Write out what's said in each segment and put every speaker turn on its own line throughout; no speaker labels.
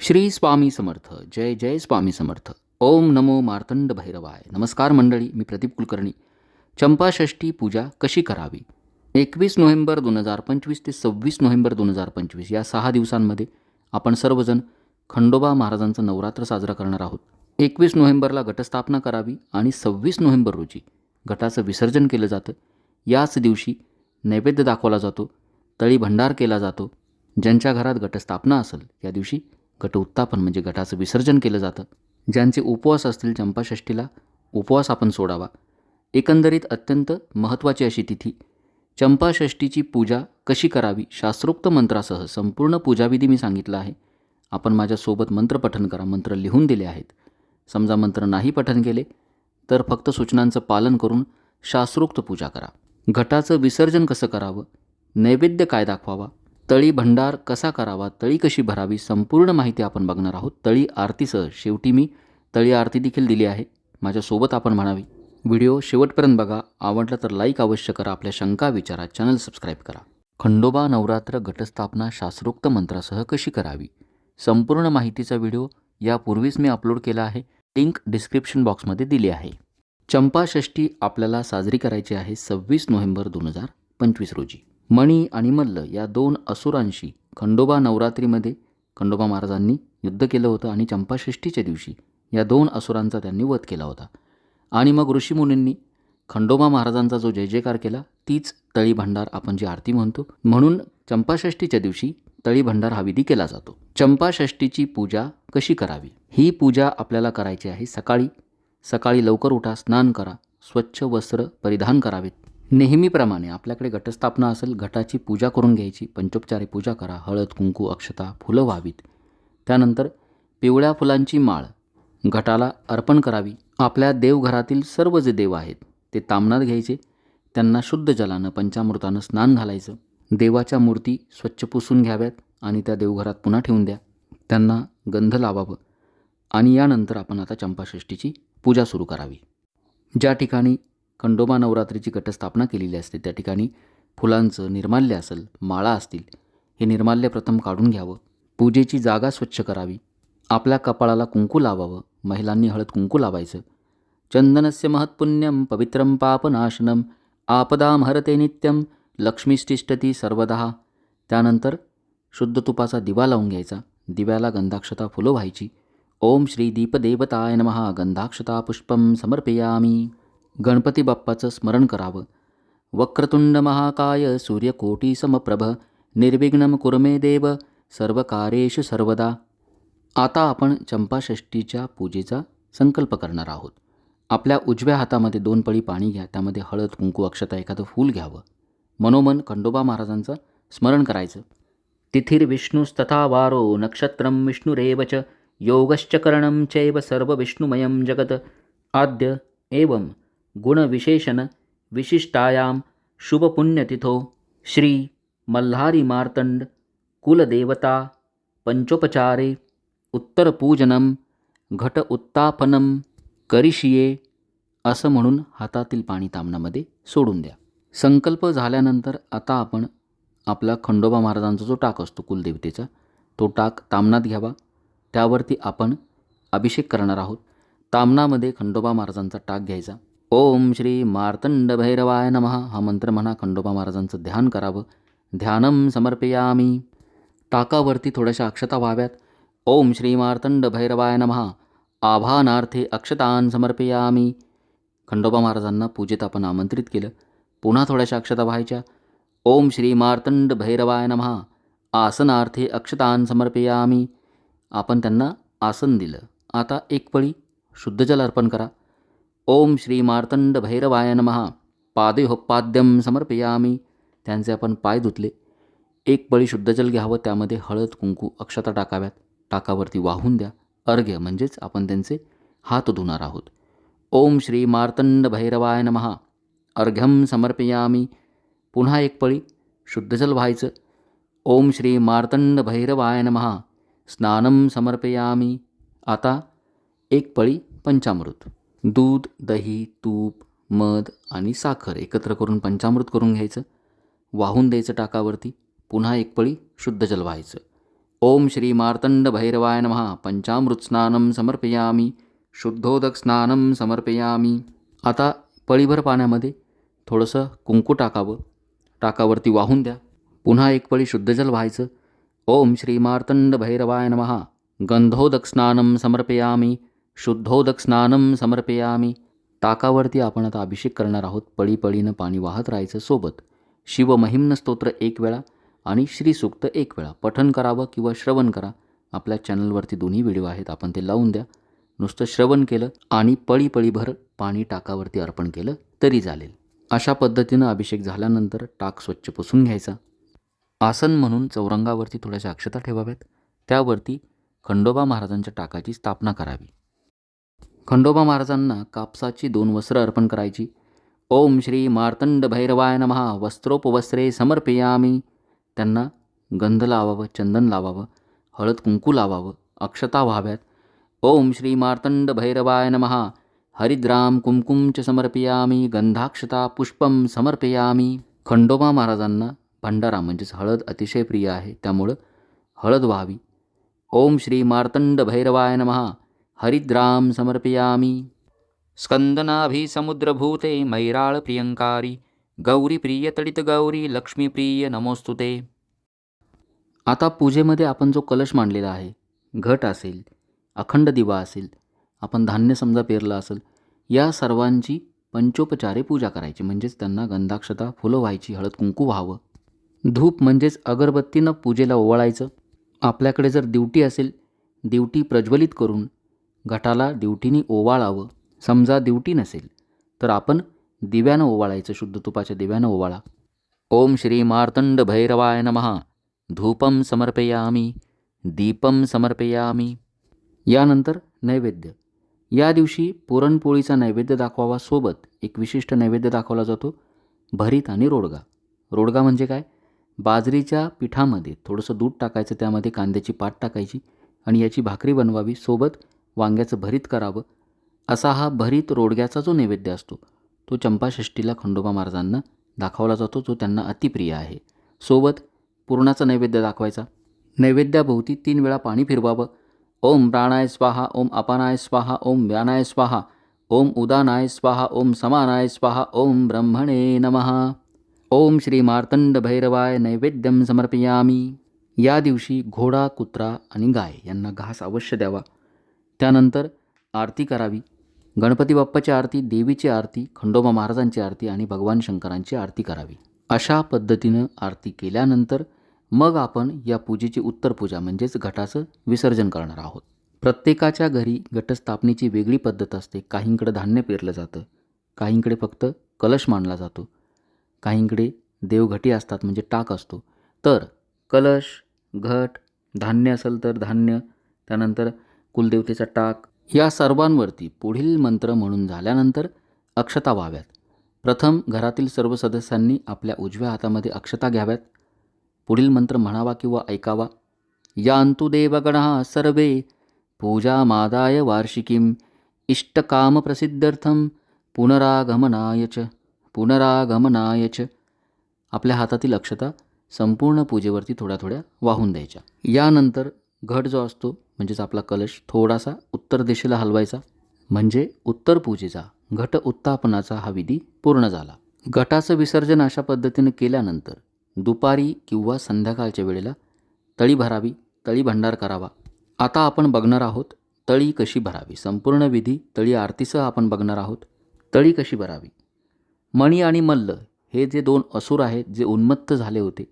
श्री स्वामी समर्थ. जय जय स्वामी समर्थ. ओम नमो मार्तंड भैरवाय. नमस्कार मंडळी मी प्रदीप कुलकर्णी. चंपाषष्ठी पूजा कशी करावी? एकवीस नोव्हेंबर दोन हजार पंचवीस ते सव्वीस नोव्हेंबर दोन हजार पंचवीस या सहा दिवसांमध्ये आपण सर्वजण खंडोबा महाराजांचं नवरात्र साजरा करणार आहोत. एकवीस नोव्हेंबरला घटस्थापना करावी आणि सव्वीस नोव्हेंबर रोजी घटाचं विसर्जन केलं जातं. याच दिवशी नैवेद्य दाखवला जातो तळी भंडार केला जातो. ज्यांच्या घरात घटस्थापना असेल या दिवशी गट उत्तापन म्हणजे गटाचं विसर्जन केलं जातं. ज्यांचे उपवास असतील चंपाषष्ठीला उपवास आपण सोडावा. एकंदरीत अत्यंत महत्त्वाची अशी तिथी चंपाषष्ठीची पूजा कशी करावी? शास्त्रोक्त मंत्रासह संपूर्ण पूजाविधी मी सांगितला आहे. आपण माझ्यासोबत मंत्र पठन करा मंत्र लिहून दिले आहेत. समजा मंत्र नाही पठन केले तर फक्त सूचनांचं पालन करून शास्त्रोक्त पूजा करा. घटाचं विसर्जन कसं करावं? नैवेद्य काय दाखवावा? तळी भंडार कसा करावा तळी कशी भरावी संपूर्ण माहिती आपण बघणार आहोत. तळी आरतीसह शेवटी मी तळी आरती देखील दिली आहे. माझ्यासोबत आपण म्हणावी व्हिडिओ शेवटपर्यंत बघा. आवडला तर लाईक अवश्य करा. आपल्या शंका विचारा चॅनल सबस्क्राईब करा. खंडोबा नवरात्र घटस्थापना शास्त्रोक्त मंत्रासह कशी करावी? संपूर्ण माहितीचा व्हिडिओ यापूर्वीच मी अपलोड केला आहे. लिंक डिस्क्रिप्शन बॉक्समध्ये दिली आहे. चंपाषष्ठी आपल्याला साजरी करायची आहे सव्वीस नोव्हेंबर दोन हजार पंचवीस रोजी. मणी आणि मल्ल या दोन असुरांशी खंडोबा नवरात्रीमध्ये खंडोबा महाराजांनी युद्ध केलं होतं आणि चंपाषष्ठीच्या दिवशी या दोन असुरांचा त्यांनी वध केला होता. आणि मग ऋषीमुनींनी खंडोबा महाराजांचा जो जय जयकार केला तीच तळी भंडार आपण जी आरती म्हणतो म्हणून चंपाषष्ठीच्या दिवशी तळी भंडार हा विधी केला जातो. चंपाषष्ठीची पूजा कशी करावी? ही पूजा आपल्याला करायची आहे सकाळी. सकाळी लवकर उठा स्नान करा स्वच्छ वस्त्र परिधान करावेत. नेहमीप्रमाणे आपल्याकडे घटस्थापना असेल घटाची पूजा करून घ्यायची पंचोपचारी पूजा करा हळद कुंकू अक्षता फुलं व्हावीत. त्यानंतर पिवळ्या फुलांची माळ घटाला अर्पण करावी. आपल्या देवघरातील सर्व जे देव आहेत ते तामणात घ्यायचे. त्यांना शुद्ध जलानं पंचामृतानं स्नान घालायचं. देवाच्या मूर्ती स्वच्छ पुसून घ्याव्यात आणि त्या देवघरात पुन्हा ठेवून द्या. त्यांना गंध लावावं. आणि यानंतर आपण आता चंपाषष्ठीची पूजा सुरू करावी. ज्या ठिकाणी खंडोबा नवरात्रीची घटस्थापना केलेली असते. त्या ठिकाणी फुलांचं निर्माल्य असेल माळा असतील हे निर्माल्य प्रथम काढून घ्यावं. पूजेची जागा स्वच्छ करावी. आपल्या कपाळाला कुंकू लावावं. महिलांनी हळद कुंकू लावायचं. चंदनस्य महत्पुण्यम पवित्रं पापनाशनम आपदाम हरते नित्यम लक्ष्मीष्टिष्टती सर्वदा. त्यानंतर शुद्ध तुपाचा दिवा लावून घ्यायचा. दिव्याला गंधाक्षता फुलं व्हायची ओम श्री दीपदेवताय नमः. गंधाक्षता पुष्पं समर्पयामी. गणपती बाप्पाचं स्मरण करावं. वक्रतुंड महाकाय सूर्यकोटी समप्रभ निर्विघ्नम कुरमे देव सर्व कार्येषु सर्वदा. आता आपण चंपाषष्ठीच्या पूजेचा संकल्प करणार आहोत. आपल्या उजव्या हातामध्ये दोन पळी पाणी घ्या त्यामध्ये हळद कुंकू अक्षता एखादं फूल घ्यावं. मनोमन खंडोबा महाराजांचं स्मरण करायचं. तिथिर्विष्णुस्तथा वारो नक्षत्रं विष्णुरेव च योगश्च करणं चैव सर्वविष्णुमयं जगत. आद्य एवं गुणविशेषण विशिष्टायां शुभपुण्यतिथो श्री मल्हारी मार्तंड कुलदेवता पंचोपचारे उत्तरपूजनम घट उत्तापनम करिषिये असं म्हणून हातातील पाणी तामणामध्ये सोडून द्या. संकल्प झाल्यानंतर आता आपण आपला खंडोबा महाराजांचा जो टाक असतो कुलदेवतेचा तो टाक तामणात घ्यावा. त्यावरती आपण अभिषेक करणार आहोत. तामणामध्ये खंडोबा महाराजांचा टाक घ्यायचा. ओम श्री मार्तंड भैरवाय नमः. हा मंत्र म्हणा खंडोबा महाराजांचं ध्यान करावं. ध्यानं समर्पयामी. टाकावरती थोड्याशा अक्षता व्हाव्यात. ओम श्री मार्तंड भैरवाय नमः. आभानार्थे अक्षतान समर्पयामी. खंडोबा महाराजांना पूजेत आपण आमंत्रित केलं. पुन्हा थोड्याशा अक्षता व्हायच्या. ओम श्री मार्तंड भैरवाय नमः. आसनार्थे अक्षतान समर्पयामी. आपण त्यांना आसन दिलं. आता एक पळी शुद्ध जल अर्पण करा. ओम श्री मार्तंड भैरवाय नमः. पादयोपाद्यम समर्पयामी. त्यांचे आपण पाय धुतले. एक पळी शुद्धजल घ्यावं. त्यामध्ये हळद कुंकू अक्षता टाकाव्यात. टाकावरती वाहून द्या. अर्घ्य म्हणजेच आपण त्यांचे हात धुणार आहोत. ओम श्री मार्तंड भैरवाय नमहा अर्घ्यम समर्पयामी. पुन्हा एक पळी शुद्धजल व्हायचं. ओम श्री मार्तंड भैरवाय नमहा स्नानं समर्पयामी. आता एक पळी पंचामृत. दूध दही तूप मध आणि साखर एकत्र करून पंचामृत करून घ्यायचं. वाहून द्यायचं टाकावरती. पुन्हा एक पळी शुद्ध जल व्हायचं ओम श्री मार्तंड भैरवाय नमहा पंचामृत स्नानम समर्पयामी. शुद्धोदक स्नानं समर्पयामी. आता पळीभर पाण्यामध्ये थोडंसं कुंकू टाकावं. टाकावरती वाहून द्या. पुन्हा एक पळी शुद्ध जल व्हायचं ओम श्री मार्तंड भैरवाय नमहा गंधोदक स्नानं समर्पयामी. शुद्धोदक स्नानं समर्पयामी. टाकावरती आपण आता अभिषेक करणार आहोत. पळीपळीनं पाणी वाहत राहायचं सोबत. शिवमहिम्न स्तोत्र एक वेळा आणि श्रीसूक्त एक वेळा. पठन करावं किंवा श्रवण करा. आपल्या चॅनलवरती दोन्ही व्हिडिओ आहेत. आपण ते लावून द्या. नुसतं श्रवण केलं आणि पळीपळीभर पाणी टाकावरती अर्पण केलं तरी चालेल. अशा पद्धतीनं अभिषेक झाल्यानंतर टाक स्वच्छ पुसून घ्यायचा. आसन म्हणून चौरंगावरती थोड्याशा अक्षता ठेवाव्यात. त्यावरती खंडोबा महाराजांच्या टाकाची स्थापना करावी. खंडोबा महाराजांना कापसाची दोन वस्त्र अर्पण करायची. ओम श्री मार्तंड भैरवाय नमहा वस्त्रोपवस्त्रे समर्पयामी. त्यांना गंध लावावं चंदन लावावं हळद कुंकू लावावं अक्षता व्हाव्यात. ओम श्री मार्तंड भैरवाय नमहा हरिद्राम कुंकुम च समर्पयामी गंधाक्षता पुष्पम समर्पयामी. खंडोबा महाराजांना भंडारा म्हणजेच हळद अतिशय प्रिय आहे त्यामुळं हळद व्हावी. ओम श्री मार्तंड भैरवाय नमहा हरिद्राम समर्पयामि। स्कंदनाभी समुद्रभूते मैराळ प्रियंकारी गौरी प्रिय तडित गौरी लक्ष्मीप्रिय नमोस्तुते आता पूजेमध्ये आपण जो कलश मांडलेला आहे घट असेल अखंड दिवा असेल आपण धान्य समजा पेरलं असेल या सर्वांची पंचोपचारे पूजा करायची म्हणजेच त्यांना गंधाक्षता फुलं व्हायची हळद कुंकू व्हावं. धूप म्हणजेच अगरबत्तीनं पूजेला ओवाळायचं. आपल्याकडे जर दिवटी असेल दिवटी प्रज्वलित करून घटाला दिवटीने ओवाळावं. समजा दिवटी नसेल तर आपण दिव्यानं ओवाळायचं शुद्ध तुपाच्या दिव्यानं ओवाळा. ओम श्री मार्तंड भैरवाय नमहा धूपम समर्पयामी दीपम समर्पयामी. यानंतर नैवेद्य. या दिवशी पुरणपोळीचा नैवेद्य दाखवावा सोबत एक विशिष्ट नैवेद्य दाखवला जातो भरीत आणि रोडगा. रोडगा म्हणजे काय? बाजरीच्या पिठामध्ये थोडंसं दूध टाकायचं त्यामध्ये कांद्याची पात टाकायची आणि याची भाकरी बनवावी. सोबत वांग्याचं भरीत करावं असा हा भरीत रोडग्याचा जो नैवेद्य असतो तो चंपाषष्ठीला खंडोबा महाराजांना दाखवला जातो जो त्यांना अतिप्रिय आहे. सोबत पूर्णाचा नैवेद्य दाखवायचा. नैवेद्याभोवती तीन वेळा पाणी फिरवावं. ओम प्राणाय स्वाहा ओम अपानाय स्वाहा ओम व्यानाय स्वाहा ओम उदानाय स्वाहा ओम समानाय स्वाहा ओम ब्रह्मणे नमः. ओम श्री मार्तंड भैरवाय नैवेद्यम समर्पयामी. या दिवशी घोडा कुत्रा आणि गाय यांना घास अवश्य द्यावा. त्यानंतर आरती करावी. गणपती बाप्पाची आरती देवीची आरती खंडोबा महाराजांची आरती आणि भगवान शंकरांची आरती करावी. अशा पद्धतीनं आरती केल्यानंतर मग आपण या पूजेची उत्तर पूजा म्हणजेच घटाचं विसर्जन करणार आहोत. प्रत्येकाच्या घरी घटस्थापनेची वेगळी पद्धत असते. काहींकडे धान्य पेरलं जातं. काहींकडे फक्त कलश मांडला जातो. काहींकडे देवघटी असतात म्हणजे टाक असतो. तर कलश घट धान्य असेल तर धान्य त्यानंतर कुलदेवतेचा टाक. या सर्वांवरती पुढील मंत्र म्हणून झाल्यानंतर अक्षता व्हाव्यात. प्रथम घरातील सर्व सदस्यांनी आपल्या उजव्या हातामध्ये अक्षता घ्याव्यात. पुढील मंत्र म्हणावा किंवा ऐकावा. यांतु देवगणः सर्वे पूजामादाय वार्षिकीं इष्टकामप्रसिद्ध्यर्थं पुनरागमनाय च पुनरागमनाय च. आपल्या हातातील अक्षता संपूर्ण पूजेवरती थोड्या थोड्या वाहून द्यायच्या. यानंतर घट जो असतो म्हणजेच आपला कलश थोडासा उत्तर दिशेला हलवायचा. म्हणजे उत्तर पूजेचा घट उत्थापनाचा हा विधी पूर्ण झाला. घटाचं विसर्जन अशा पद्धतीनं केल्यानंतर दुपारी किंवा संध्याकाळच्या वेळेला तळी भरावी तळी भंडार करावा. आता आपण बघणार आहोत तळी कशी भरावी? संपूर्ण विधी तळी आरतीसह आपण बघणार आहोत तळी कशी भरावी? मणी आणि मल्ल हे जे दोन असुर आहेत जे उन्मत्त झाले होते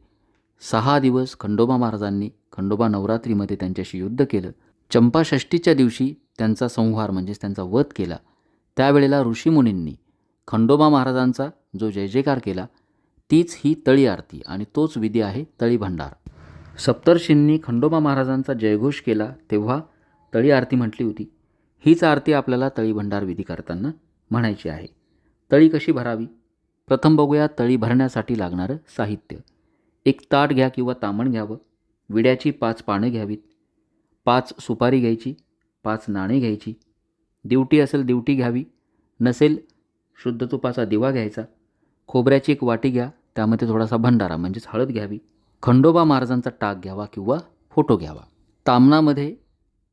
सहा दिवस खंडोबा महाराजांनी खंडोबा नवरात्रीमध्ये त्यांच्याशी युद्ध केलं. चंपाषष्टीच्या दिवशी त्यांचा संहार म्हणजेच त्यांचा वध केला. त्यावेळेला ऋषीमुनींनी खंडोबा महाराजांचा जो जय जयकार केला तीच ही तळी आरती आणि तोच विधी आहे तळी भंडार. सप्तर्षींनी खंडोबा महाराजांचा जयघोष केला तेव्हा तळी आरती म्हटली होती. हीच आरती आपल्याला तळी भंडार विधी करताना म्हणायची आहे. तळी कशी भरावी? प्रथम बघूया तळी भरण्यासाठी लागणारं साहित्य. एक ताट घ्या किंवा तामण घ्यावं. विड्याची पाच पानं घ्यावीत. पाच सुपारी घ्यायची. पाच नाणे घ्यायची. दिवटी असेल दिवटी घ्यावी. नसेल शुद्ध तुपाचा दिवा घ्यायचा. खोबऱ्याची एक वाटी घ्या. त्यामध्ये थोडासा भंडारा म्हणजेच हळद घ्यावी. खंडोबा महाराजांचा टाक घ्यावा किंवा फोटो घ्यावा. तामणामध्ये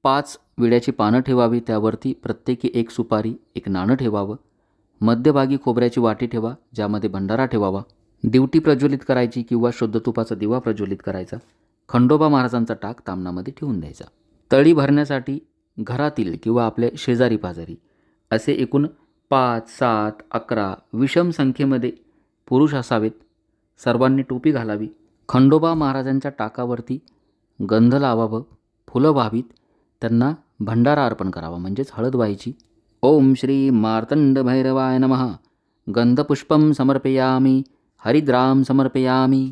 पाच विड्याची पानं ठेवावी. त्यावरती प्रत्येकी एक सुपारी एक नाणं ठेवावं. मध्यभागी खोबऱ्याची वाटी ठेवा ज्यामध्ये भंडारा ठेवावा. दिवटी प्रज्वलित करायची किंवा शुद्ध तुपाचा दिवा प्रज्वलित करायचा खंडोबा महाराजांचा टाक तामणामध्ये ठेवून द्यायचा. तळी भरण्यासाठी घरातील किंवा आपल्या शेजारी पाजारी असे एकूण पाच सात अकरा विषम संख्येमध्ये पुरुष असावेत. सर्वांनी टोपी घालावी. खंडोबा महाराजांच्या टाकावरती गंध लावावं फुलं व्हावीत. त्यांना भंडारा अर्पण करावा म्हणजेच हळद व्हायची. ओम श्री मार्तंड भैरवाय नमः. गंधपुष्पं समर्पयामी. हरिद्रां समर्पयामि।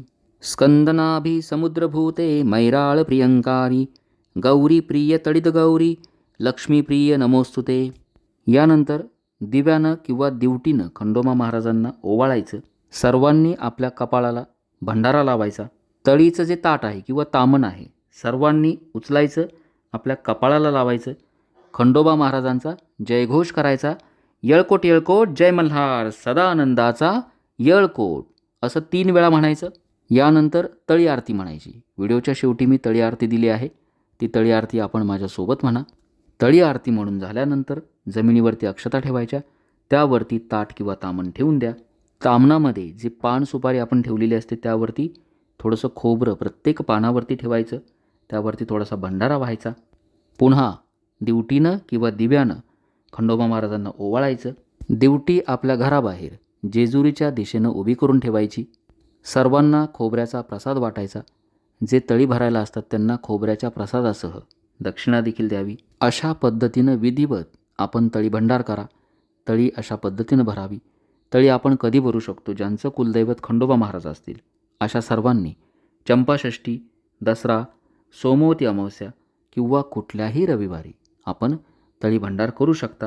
स्कंदनाभि समुद्रभूते मैराळप्रियंकारी गौरीप्रिय तडितगौरी लक्ष्मीप्रिय नमोस्तुते यानंतर दिव्यानं किंवा दिवटीनं खंडोबा महाराजांना ओवाळायचं. सर्वांनी आपल्या कपाळाला भंडारा लावायचा. तळीचं जे ताट आहे किंवा तामण आहे सर्वांनी उचलायचं आपल्या कपाळाला लावायचं. खंडोबा महाराजांचा जयघोष करायचा. येळकोट येळकोट जय मल्हार. सदानंदाचा येळकोट. असं तीन वेळा म्हणायचं. यानंतर तळी आरती म्हणायची. व्हिडिओच्या शेवटी मी तळी आरती दिली आहे. ती तळी आरती आपण माझ्यासोबत म्हणा. तळी आरती म्हणून झाल्यानंतर जमिनीवरती अक्षता ठेवायच्या. त्यावरती ताट किंवा तामण ठेवून द्या. तामणामध्ये जे पान सुपारी आपण ठेवलेली असते त्यावरती थोडंसं खोबरं प्रत्येक पानावरती ठेवायचं. त्यावरती थोडासा भंडारा व्हायचा. पुन्हा दिवटीनं किंवा दिव्यानं खंडोबा महाराजांना ओवाळायचं. दिवटी आपल्या घराबाहेर. जेजुरीच्या दिशेनं उभी करून ठेवायची. सर्वांना खोबऱ्याचा प्रसाद वाटायचा. जे तळी भरायला असतात त्यांना खोबऱ्याच्या प्रसादासह दक्षिणा देखील द्यावी. अशा पद्धतीनं विधिवत आपण तळी भंडार करा. तळी अशा पद्धतीनं भरावी. तळी आपण कधी भरू शकतो? ज्यांचं कुलदैवत खंडोबा महाराज असतील. अशा सर्वांनी चंपाषष्ठी दसरा सोमवती अमावस्या किंवा कुठल्याही रविवारी आपण तळी भंडार करू शकता.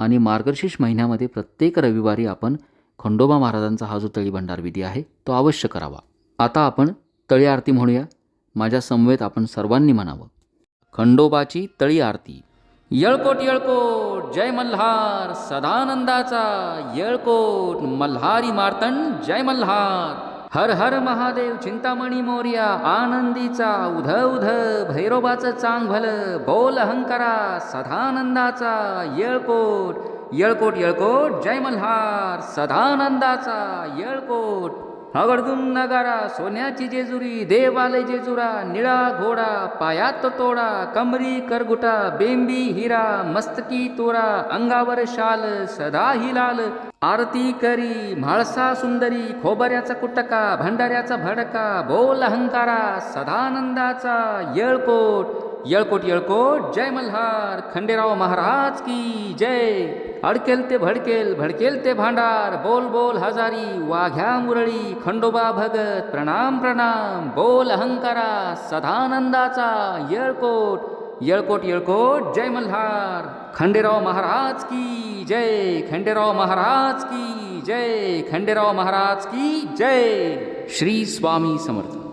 आणि मार्गशीर्ष महिन्यामध्ये प्रत्येक रविवारी आपण खंडोबा महाराजांचा हा जो तळीभंडार विधी आहे तो अवश्य करावा. आता आपण तळी आरती म्हणूया. माझ्या समवेत आपण सर्वांनी म्हणावं. खंडोबाची तळी आरती. येळकोट येळकोट जय मल्हार. सदानंदाचा येळकोट मल्हारी मार्तंड जय मल्हार. हर हर महादेव चिंतामणी मोर्या आनंदीचा उध उध भैरोबाचं चांग भल बोल अहंकारा सदानंदाचा येळकोट. येळकोट येळकोट जय मल्हार सदानंदाचा येळकोट. हगडदुम नगारा सोन्याची जेजुरी देवालय जेजुरा निळा घोडा पायात तोडा कमरी करगुटा बेंबी हिरा मस्तकी तोरा अंगावर शाल सदा हिलाल आरती करी म्हाळसा सुंदरी खोबऱ्याचा कुटका भंडाऱ्याचा भडका बोल अहंकारा सदानंदाचा येळकोट. येळकोट येळकोट जय मल्हार खंडेराव महाराज की जय. अडकेल ते भडकेल भडकेल ते भांडार बोल बोल हजारी वाघ्या मुरळी खंडोबा भगत प्रणाम प्रणाम बोल अहंकारा सदानंदाचा येळकोट येळकोट येळकोट जय मल्हार खंडेराव महाराज की जय खंडेराव महाराज की जय खंडेराव महाराज की जय. श्री स्वामी समर्थ.